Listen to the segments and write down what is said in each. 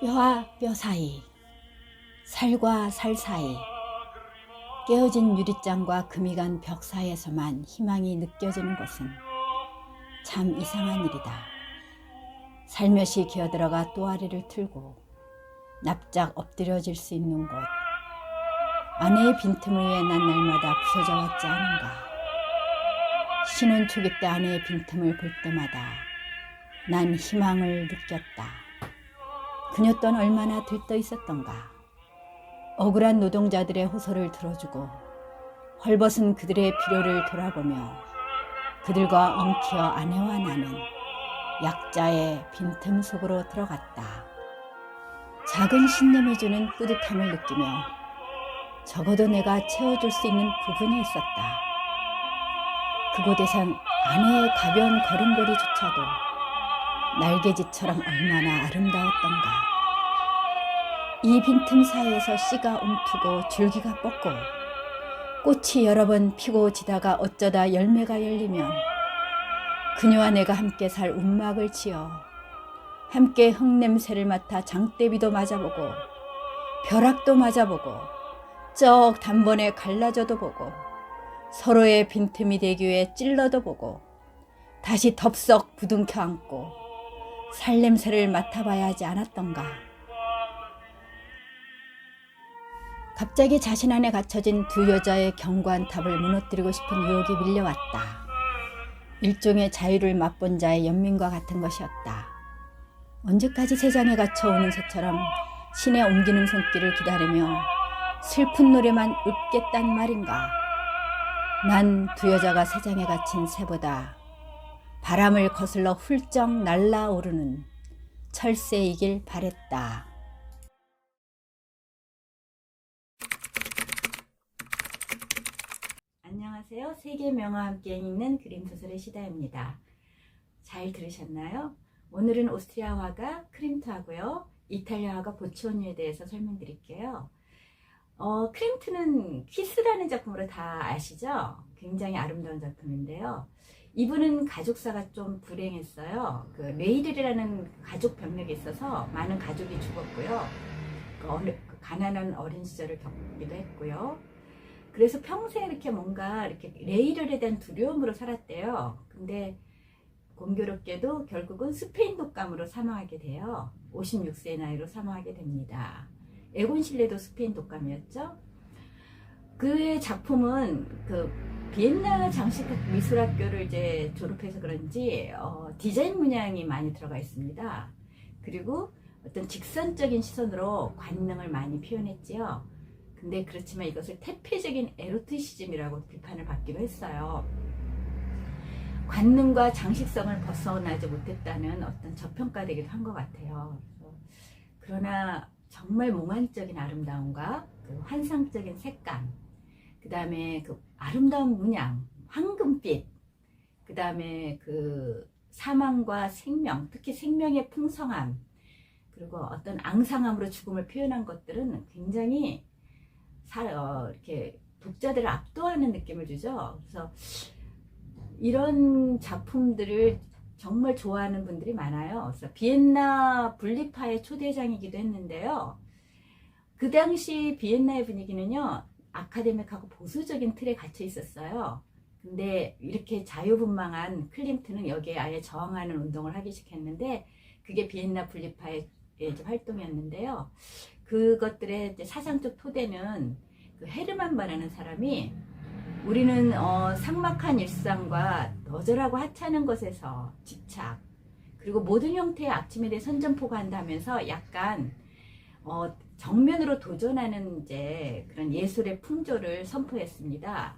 뼈와 뼈 사이, 살과 살 사이, 깨어진 유리장과 금이 간 벽 사이에서만 희망이 느껴지는 것은 참 이상한 일이다. 살며시 기어들어가 또아리를 틀고 납작 엎드려질 수 있는 곳. 아내의 빈틈을 위해 난 날마다 부서져 왔지 않은가. 신혼 초기 때 아내의 빈틈을 볼 때마다 난 희망을 느꼈다. 그녀 또한 얼마나 들떠 있었던가. 억울한 노동자들의 호소를 들어주고 헐벗은 그들의 필요를 돌아보며 그들과 엉키어 아내와 나는 약자의 빈틈 속으로 들어갔다. 작은 신념이 주는 뿌듯함을 느끼며 적어도 내가 채워줄 수 있는 부분이 있었다. 그곳에선 아내의 가벼운 걸음걸이조차도 날개짓처럼 얼마나 아름다웠던가. 이 빈틈 사이에서 씨가 움트고 줄기가 뻗고 꽃이 여러 번 피고 지다가 어쩌다 열매가 열리면 그녀와 내가 함께 살 움막을 지어 함께 흙냄새를 맡아 장대비도 맞아보고 벼락도 맞아보고 쩍 단번에 갈라져도 보고 서로의 빈틈이 되기 위해 찔러도 보고 다시 덥석 부둥켜 안고 살 냄새를 맡아봐야 하지 않았던가. 갑자기 자신 안에 갇혀진 두 여자의 견고한 탑을 무너뜨리고 싶은 유혹이 밀려왔다. 일종의 자유를 맛본 자의 연민과 같은 것이었다. 언제까지 세상에 갇혀오는 새처럼 신의 옮기는 손길을 기다리며 슬픈 노래만 읊겠단 말인가. 난 두 여자가 세상에 갇힌 새보다 바람을 거슬러 훌쩍 날라오르는 철새이길 바랬다. 안녕하세요. 세계 명화와 함께 읽는 그림 소설의 시다입니다. 잘 들으셨나요? 오늘은 오스트리아 화가 크림트하고요. 이탈리아 화가 보치오니에 대해서 설명드릴게요. 어, 크림트는 키스라는 작품으로 다 아시죠? 굉장히 아름다운 작품인데요. 이분은 가족사가 좀 불행했어요. 그 레이들이라는 가족 병력이 있어서 많은 가족이 죽었고요. 그 어느, 그 가난한 어린 시절을 겪기도 했고요. 그래서 평생 이렇게 뭔가 이렇게 레이럴에 대한 두려움으로 살았대요. 근데 공교롭게도 결국은 스페인 독감으로 사망하게 돼요. 56세 나이로 사망하게 됩니다. 에곤 실레도 스페인 독감이었죠. 그의 작품은 그 비엔나 장식 미술학교를 이제 졸업해서 그런지 어, 디자인 문양이 많이 들어가 있습니다. 그리고 어떤 직선적인 시선으로 관능을 많이 표현했지요. 근데 그렇지만 이것을 태폐적인 에로티시즘이라고 비판을 받기도 했어요. 관능과 장식성을 벗어나지 못했다는 어떤 저평가되기도 한 것 같아요. 그러나 정말 몽환적인 아름다움과 그 환상적인 색감, 그 다음에 그 아름다운 문양, 황금빛, 그 다음에 그 사망과 생명, 특히 생명의 풍성함, 그리고 어떤 앙상함으로 죽음을 표현한 것들은 굉장히 사, 어, 이렇게 독자들을 압도하는 느낌을 주죠. 그래서 이런 작품들을 정말 좋아하는 분들이 많아요. 그래서 비엔나 분리파의 초대장이기도 했는데요. 그 당시 비엔나의 분위기는요, 아카데믹하고 보수적인 틀에 갇혀 있었어요. 근데 이렇게 자유분방한 클림트는 여기에 아예 저항하는 운동을 하기 시작했는데, 그게 비엔나 분리파의 활동이었는데요. 그것들의 사상적 토대는 그 헤르만 바라는 사람이 우리는 어, 삭막한 일상과 너절하고 하찮은 것에서 집착 그리고 모든 형태의 악침에 대해 선전포가 한다면서 약간 어, 정면으로 도전하는 이제 그런 예술의 풍조를 선포했습니다.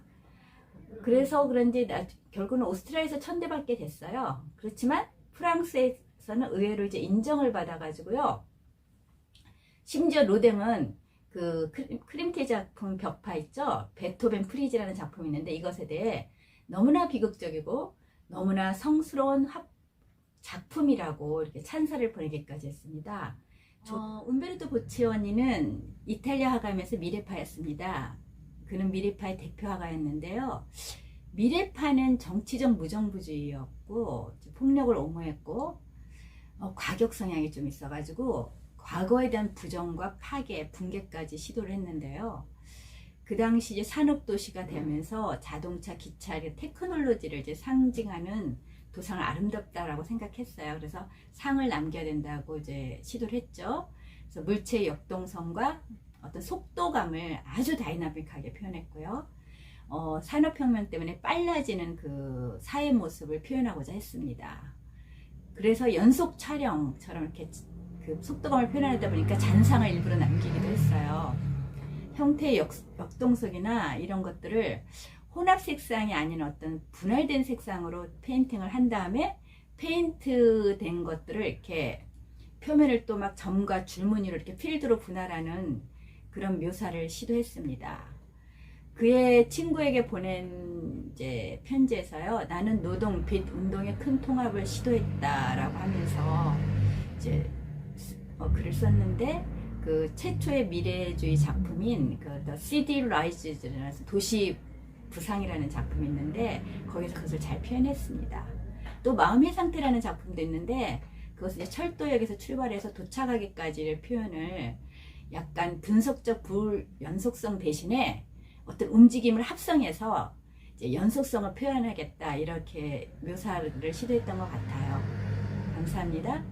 그래서 그런지 나, 결국은 오스트리아에서 천대받게 됐어요. 그렇지만 프랑스에서는 의외로 이제 인정을 받아가지고요. 심지어 로댕은 그 크림티 작품 벽파 있죠? 베토벤 프리즈라는 작품이 있는데 이것에 대해 너무나 비극적이고 너무나 성스러운 합, 작품이라고 이렇게 찬사를 보내기까지 했습니다. 어, 움베르토 보치오니는 이탈리아 화가면서 미래파였습니다. 그는 미래파의 대표 화가였는데요. 미래파는 정치적 무정부주의였고 폭력을 옹호했고 어, 과격 성향이 좀 있어가지고 과거에 대한 부정과 파괴, 붕괴까지 시도를 했는데요. 그 당시 이제 산업도시가 되면서 자동차, 기차, 테크놀로지를 이제 상징하는 도상을 아름답다라고 생각했어요. 그래서 상을 남겨야 된다고 이제 시도를 했죠. 그래서 물체의 역동성과 어떤 속도감을 아주 다이나믹하게 표현했고요. 어, 산업혁명 때문에 빨라지는 그 사회 모습을 표현하고자 했습니다. 그래서 연속 촬영처럼 이렇게 그 속도감을 표현하다 보니까 잔상을 일부러 남기기도 했어요. 형태의 역, 역동성이나 이런 것들을 혼합 색상이 아닌 어떤 분할된 색상으로 페인팅을 한 다음에 페인트 된 것들을 이렇게 표면을 또 막 점과 줄무늬로 이렇게 필드로 분할하는 그런 묘사를 시도했습니다. 그의 친구에게 보낸 이제 편지에서요. 나는 노동, 빛, 운동의 큰 통합을 시도했다라고 하면서 이제 어, 글을 썼는데 그 최초의 미래주의 작품인 그 The City Rises라는 도시 부상이라는 작품이 있는데 거기서 그것을 잘 표현했습니다. 또 마음의 상태라는 작품도 있는데 이제 철도역에서 출발해서 도착하기까지를 표현을 약간 분석적 불연속성 대신에 어떤 움직임을 합성해서 연속성을 표현하겠다 이렇게 묘사를 시도했던 것 같아요. 감사합니다.